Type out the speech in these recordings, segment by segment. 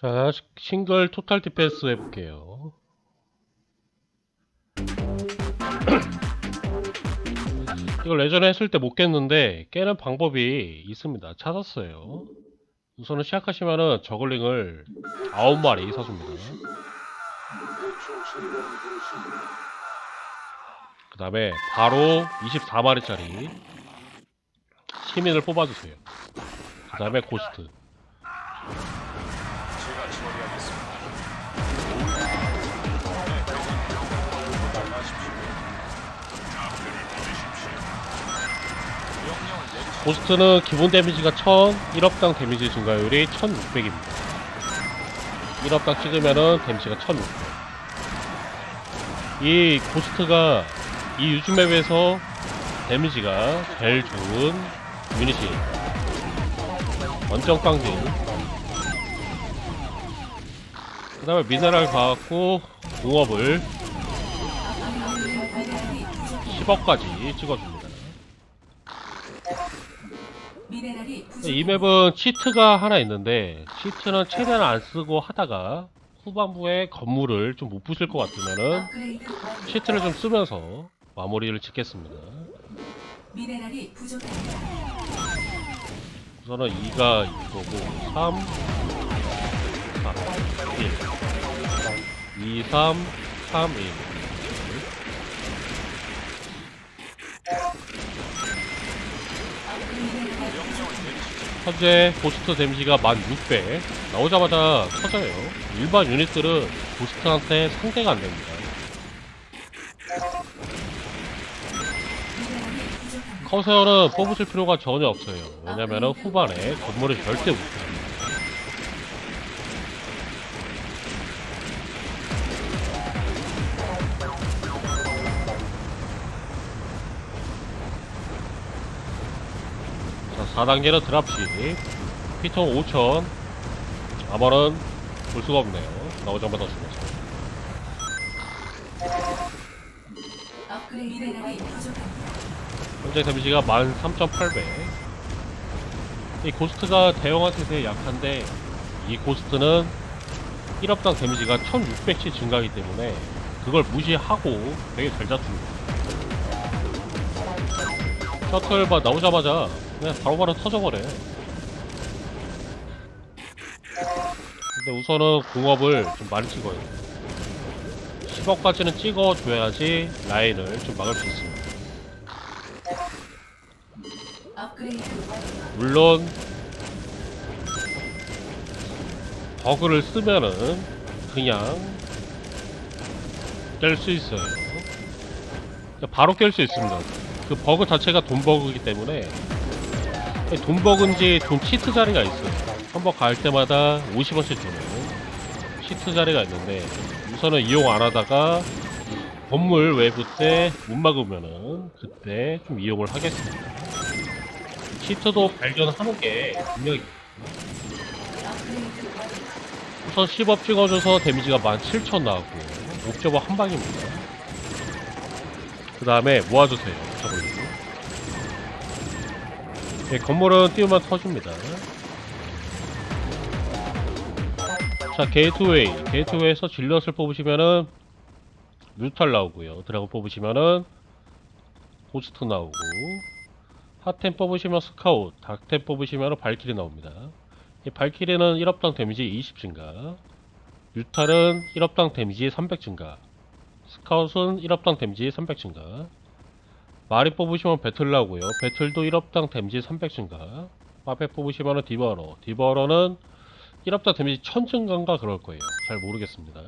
자, 시- 싱글 토탈 디펜스 해볼게요. 이걸 예전에 했을 때 못 깼는데 깨는 방법이 있습니다. 찾았어요. 우선은 시작하시면은 저글링을 9마리 사줍니다. 그 다음에 바로 24마리짜리 시민을 뽑아주세요. 그 다음에 고스트. 고스트는 기본 데미지가 1000, 1업당 데미지 증가율이 1600입니다. 1업당 찍으면은 데미지가 1600. 이 고스트가 이 유즈맵에서 데미지가 제일 좋은 유닛이에요. 원정 깡진. 그 다음에 미네랄 가갖고 공업을 10억까지 찍어줍니다. 이 맵은 치트가 하나 있는데 치트는 최대한 안 쓰고 하다가 후반부에 건물을 좀 못 부실 것 같으면은. 치트를 좀 쓰면서 마무리를 짓겠습니다. 우선은 2가 이거고 3 4 1 2 3 3 1 현재 고스트 데미지가 1600 나오자마자 터져요. 일반 유닛들은 고스트한테 상대가 안됩니다. 커세어는 뽑으실 필요가 전혀 없어요. 왜냐면은 후반에 건물을 절대 못해요 4단계는 드랍십 피톤 5000 아머는 볼 수가 없네요 나오자마자 부족합니다. 현재 데미지가 13,800. 이 고스트가 대형한테 되게 약한데 이 고스트는 1업당 데미지가 1600씩 증가하기 때문에 그걸 무시하고 되게 잘 잡습니다. 셔틀바 나오자마자 그냥 바로바로 터져버려. 근데 우선은 공업을 좀 많이 찍어요. 10억까지는 찍어줘야지 라인을 좀 막을 수 있습니다. 물론 버그를 쓰면은 그냥 깰 수 있어요. 그냥 바로 깰 수 있습니다. 그 버그 자체가 돈 버그이기 때문에 돈 버그인지 돈 치트 자리가 있어요. 한 번 갈 때마다 50원씩 주는 치트 자리가 있는데 우선은 이용 안 하다가 건물 외부 때 못 막으면은 그때 좀 이용을 하겠습니다. 치트도 발견하는 게 분명히. 우선 10업 찍어줘서 데미지가 17,000 나왔고 옵저버 한 방입니다. 그 다음에 모아주세요. 저걸. 예, 건물은 띄우면 터집니다. 자, 게이트웨이. 게이트웨이에서 질럿을 뽑으시면은 뮤탈 나오고요. 드래곤 뽑으시면은 고스트 나오고 핫템 뽑으시면 스카웃, 닥템 뽑으시면 발키리 나옵니다. 이 발키리는 1업당 데미지 20 증가 뮤탈은 1업당 데미지 300 증가 스카웃은 1업당 데미지 300 증가 마리 뽑으시면 배틀 나오고요. 배틀도 1업당 데미지 300 증가? 마페 뽑으시면 디버러. 디버러는 1업당 데미지 1000 증가인가 그럴 거예요. 잘 모르겠습니다.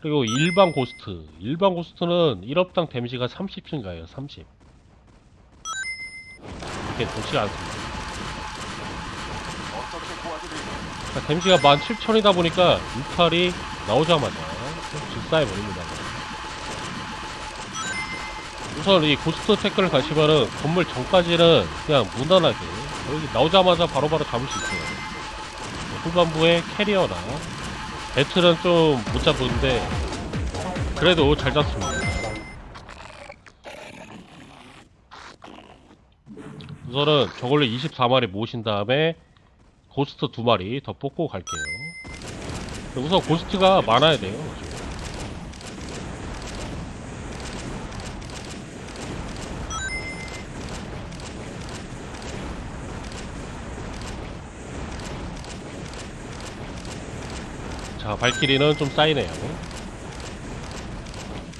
그리고 일반 고스트. 일반 고스트는 1업당 데미지가 30 증가예요 30 이게 좋지 않습니다. 자, 데미지가 17,000이다 보니까 유탈이 나오자마자 질사해 버립니다. 우선 이 고스트 태클을 가시면은 건물 전까지는 그냥 무난하게 여기 나오자마자 바로바로 잡을 수 있어요. 후반부에 캐리어나 배틀은 좀 못 잡는데 그래도 잘 잡습니다. 우선은 저걸로 24마리 모으신 다음에 고스트 2마리 더 뽑고 갈게요 우선 고스트가 많아야 돼요 자 발키리는 좀 쌓이네요.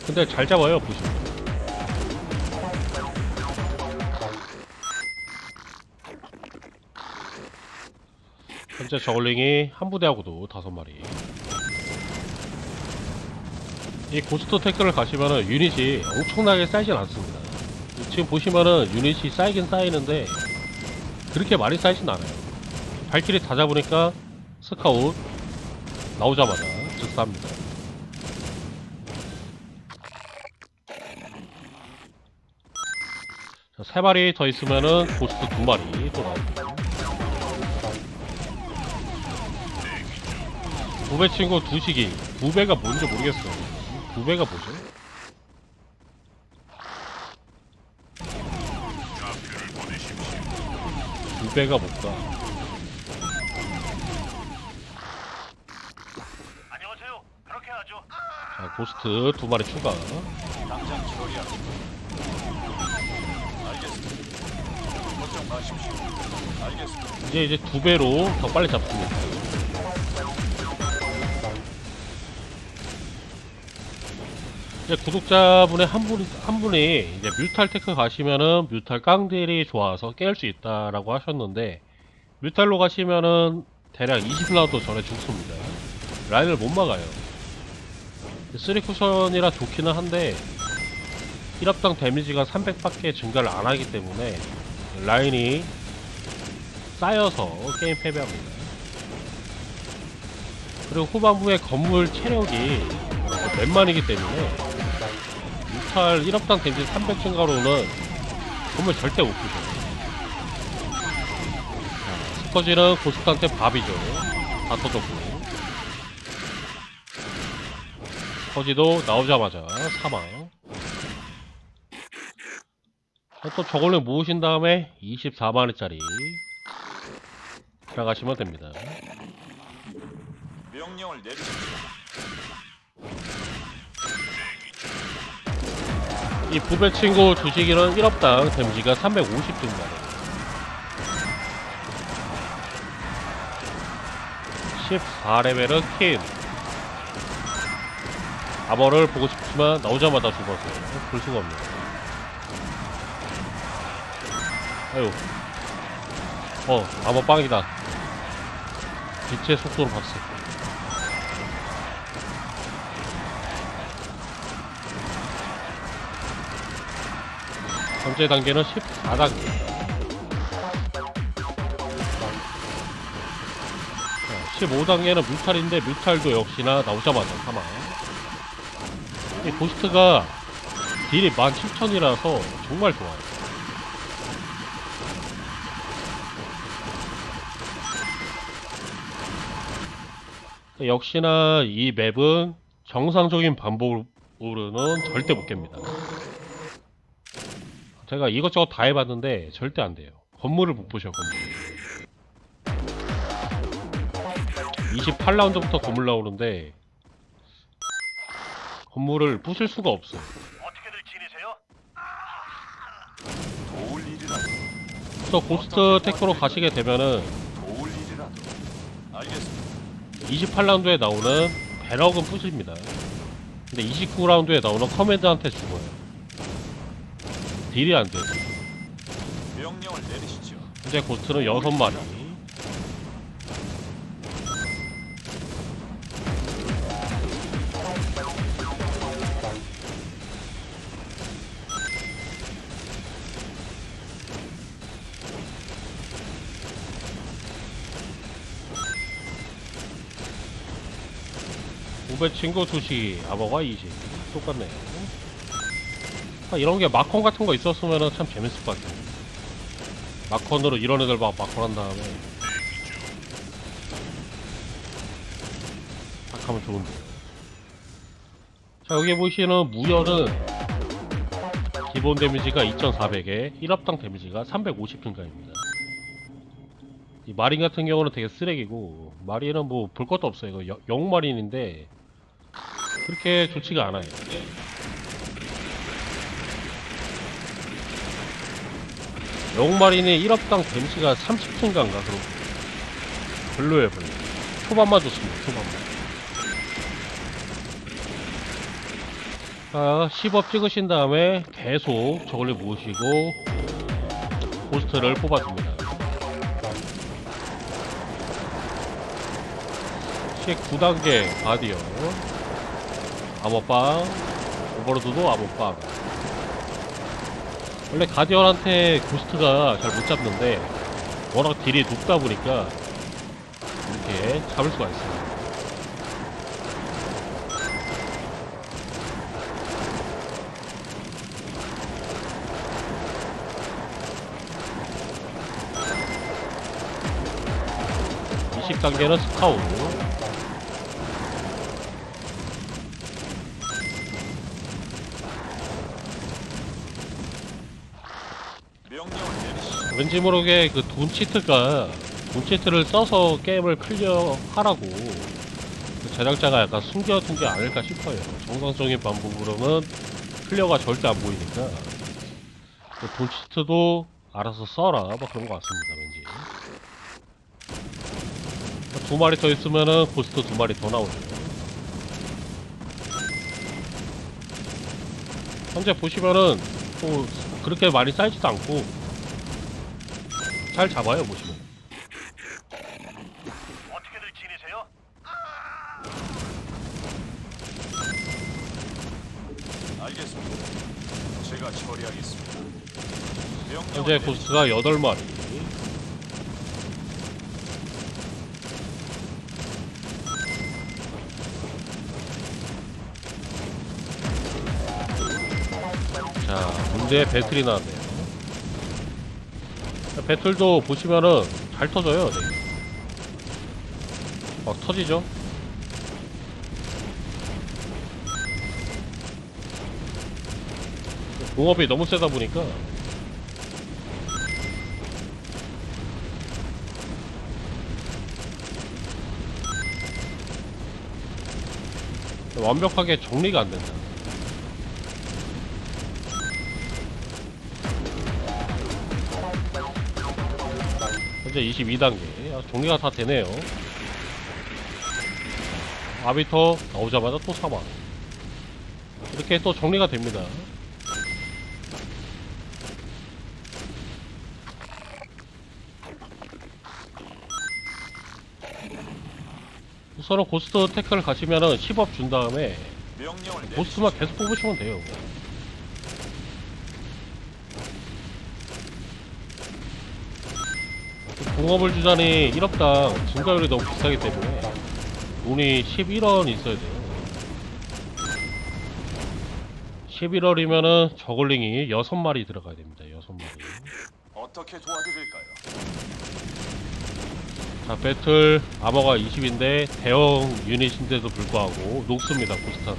근데 잘 잡아요 보시면 현재 저글링이 한 부대하고도 다섯 마리. 이 고스트 태클을 가시면은 유닛이 엄청나게 쌓이진 않습니다. 지금 보시면은 유닛이 쌓이긴 쌓이는데 그렇게 많이 쌓이진 않아요. 발길이 다 잡으니까 스카웃 나오자마자 즉사합니다 자, 세 마리 더 있으면은 고스트 두 마리 또 나옵니다 구배 친구 두식이 구배가 뭔지 모르겠어요 구배가 뭐죠? 구배가 뭘까? 자 고스트 두 마리 추가 당장 처리하겠습니다. 알겠습니다. 걱정 마십시오. 알겠습니다. 이제 이제 두 배로 더 빨리 잡습니다. 이제 구독자분의 한 분, 한 분이 이제 뮤탈 테크 가시면은 뮤탈 깡들이 좋아서 깰 수 있다라고 하셨는데, 뮤탈로 가시면은 대략 20라운드 전에 죽습니다. 라인을 못 막아요. 3쿠션이라 좋기는 한데, 1합당 데미지가 300밖에 증가를 안 하기 때문에, 라인이 쌓여서 게임 패배합니다. 그리고 후반부에 건물 체력이 몇만이기 때문에 유탈 1업당 데미지 300 증가로는 건물 절대 못 부셔요. 자, 스커지는 고스트한테 밥이죠. 다 터졌고. 스 커지도 나오자마자 사망. 자, 또 저걸로 모으신 다음에 24만원짜리 들어가시면 됩니다. 명령을 내리십시오. 이 부배 친구 주식이는 1업당 데미지가 350 증가. 14레벨은 킨. 아머를 보고 싶지만 나오자마자 죽었어요. 볼 수가 없네요. 아유. 어, 아머 빵이다. 빛의 속도로 봤어. 현재 단계는 14단계. 15단계는 뮤탈인데 뮤탈도 역시나 나오자마자 사망. 이 고스트가 딜이 17,000이라서 정말 좋아요. 역시나 이 맵은 정상적인 반복으로는 절대 못 깹니다. 제가 이것저것 다 해봤는데 절대 안 돼요. 건물을 못 부셔 건물. 28라운드부터 건물 나오는데 건물을 부술 수가 없어. 어떻게들 지내세요? 도울 일이라도. 그래서 고스트 테크로 가시게 되면은 도울 일이라도. 알겠습니다. 28라운드에 나오는 배럭은 부십니다. 근데 29라운드에 나오는 커맨드한테 죽어요. 딜이 안 돼요. 명령을 내리시죠. 현재 고스트는 6마리. 우배 친구 2시, 아버가 20. 똑같네요. 아, 이런 게 마컨 같은 거 있었으면 참 재밌을 것 같아요. 마컨으로 이런 애들 막 마컨 한 다음에 딱 하면 좋은데 자 여기 보시는 무열은 기본 데미지가 2400에 1업당 데미지가 350핀가입니다. 이 마린 같은 경우는 되게 쓰레기고 마린은 뭐 볼 것도 없어요. 이거 여- 영웅 마린인데 그렇게 좋지가 않아요. 영웅 마린이 1업당 데미지가 30핀가인가 그럼 별로예요 별로. 초반만 좋습니다. 초반만. 자, 10업 찍으신 다음에 계속 저걸로 모으시고 포스트를 뽑아줍니다. 19단계 바디어 암호빵. 오버로드도 암호빵. 원래 가디언한테 고스트가 잘 못 잡는데 워낙 딜이 높다 보니까 이렇게 잡을 수가 있어요. 단계는 스카우 명 왠지 모르게 그 돈 치트가 돈 치트를 써서 게임을 클리어 하라고 그 제작자가 약간 숨겨둔 게 아닐까 싶어요. 정상적인 방법으로는 클리어가 절대 안 보이니까 그 돈 치트도 알아서 써라 뭐 그런 것 같습니다. 왠지 두 마리 더 있으면은 고스트 두 마리 더 나오죠. 현재 보시면은 또 그렇게 많이 쌓이지도 않고 잘 잡아요 보시면 어떻게들 지내세요? 알겠습니다. 제가 처리하겠습니다. 현재. 고스트가 8마리 자 문제 배틀이 나왔네요 자, 배틀도 보시면은 잘 터져요 네. 막 터지죠 공업이 너무 세다 보니까 완벽하게 정리가 안 된다. 현재 22단계. 아, 정리가 다 되네요. 아비터 나오자마자 또 사망. 이렇게 또 정리가 됩니다. 우선은 고스트 테크를 가시면은 10업 준 다음에. 보스만 계속 뽑으시면 돼요. 공업을 주자니 1억당 증가율이 너무 비싸기 때문에 돈이 11원 있어야 돼요. 11월이면은 저글링이 6마리 들어가야 됩니다. 6마리. 어떻게 도와드릴까요? 자, 배틀 아머가 20인데 대형 유닛인데도 불구하고 녹습니다. 고스탄.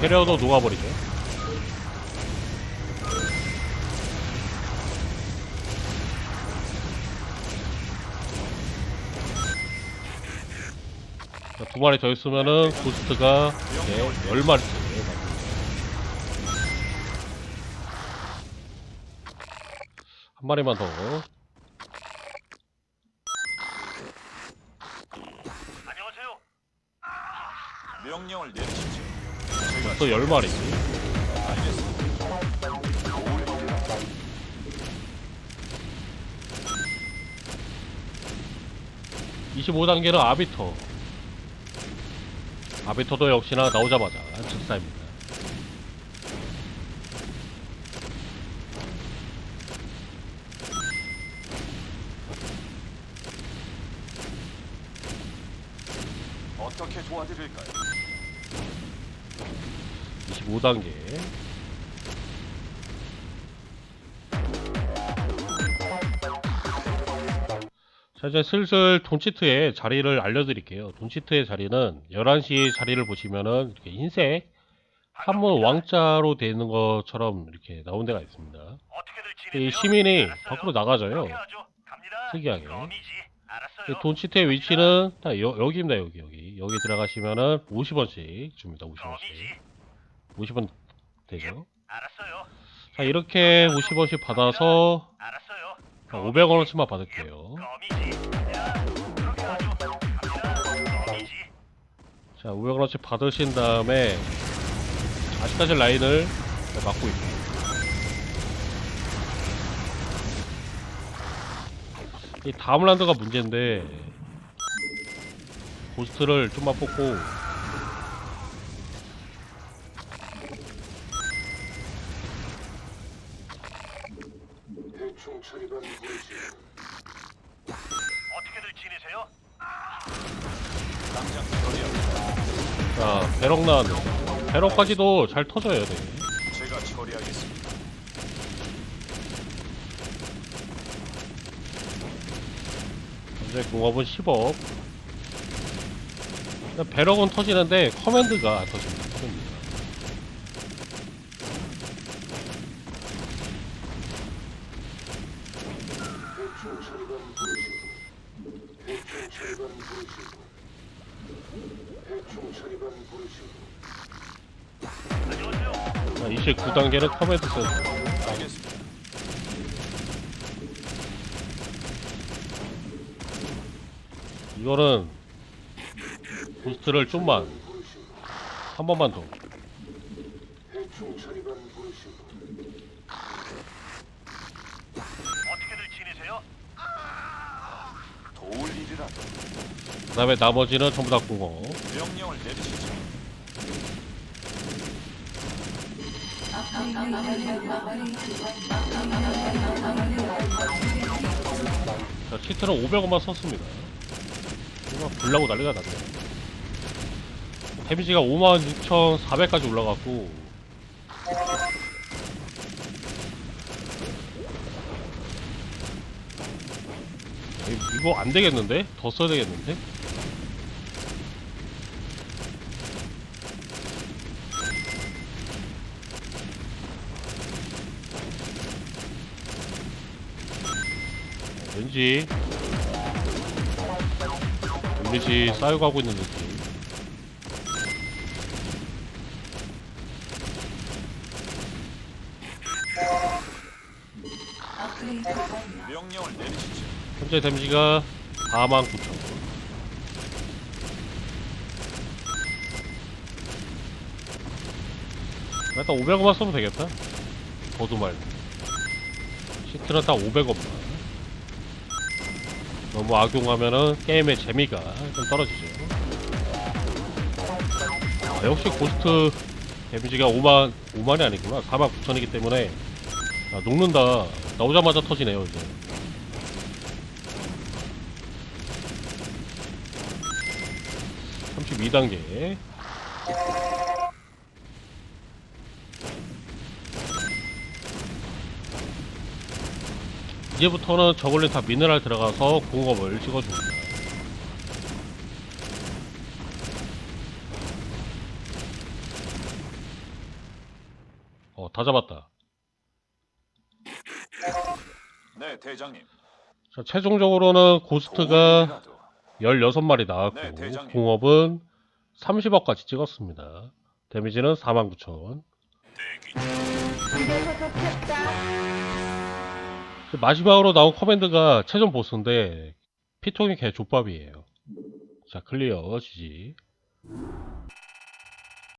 캐리어도 녹아버리죠. 자, 두 마리 더 있으면은 고스트가 이제 열 마리 한 마리만 더. 안녕하세요. 명령을 내리시죠. 제가 또 열 마리. 알겠습니다. 도울 일이라 25단계는 아비터. 아비터도 역시나 나오자마자 즉사입니다. 5단계. 자 이제 슬슬 돈치트의 자리를 알려드릴게요. 돈치트의 자리는 11시 자리를 보시면은 이렇게 흰색 한문 왕자로 되는 것처럼 이렇게 나온 데가 있습니다. 이 시민이 밖으로 나가져요. 특이하게. 돈치트의 위치는 딱 여, 기입니다 여기 여기. 여기 들어가시면은 50원씩 줍니다 50원씩. 50원 되죠. 알았어요. 자 이렇게 50원씩 받아서 알았어요. 500원어치만 받을게요. 껌이지. 야, 그렇게 하죠. 갑니다. 껌이지. 자 500원어치 받으신 다음에 아직까지 라인을 막고 있고 이 다음 라운드가 문제인데 고스트를 좀만 뽑고 배럭까지도 잘 터져요 되게 제가 처리하겠습니다. 현재 공업은 10억. 배럭은 터지는데 커맨드가 안 터집니다 센서 알겠습니다. 이거는 부스트를 좀만 한 번만 더 어떻게들 지내세요? 도울 일이라도 그 다음에 나머지는 전부 다 공업 명령을 내리시죠. 자 치트는 500원만 썼습니다 이거 불나고 난리가 났네 데미지가 56,400까지 올라갔고 이- 이거 안 되겠는데? 더 써야 되겠는데? 왠지 왠지 쌓여가고 있는 느낌. 명령을 내리시죠. 현재 데미지가 49,000 일단 500원만 써도 되겠다 더도 말고 시트는 딱 500원만 너무 악용하면은 게임의 재미가 좀 떨어지죠. 아, 역시 고스트 데미지가 5만 5만이 아니구나. 4만 9천이기 때문에. 아, 녹는다. 나오자마자 터지네요 이제. 32단계 이제부터는 저글링 다 미네랄 들어가서 공업을 찍어줍니다 어다 잡았다 네, 대장님. 자 최종적으로는 고스트가 도울 일이라도 16마리 나왔고 네. 공업은 30억까지 찍었습니다. 데미지는 49,000원. 마지막으로 나온 커맨드가 최종 보스인데 피통이 개 족밥이에요. 자 클리어 지지.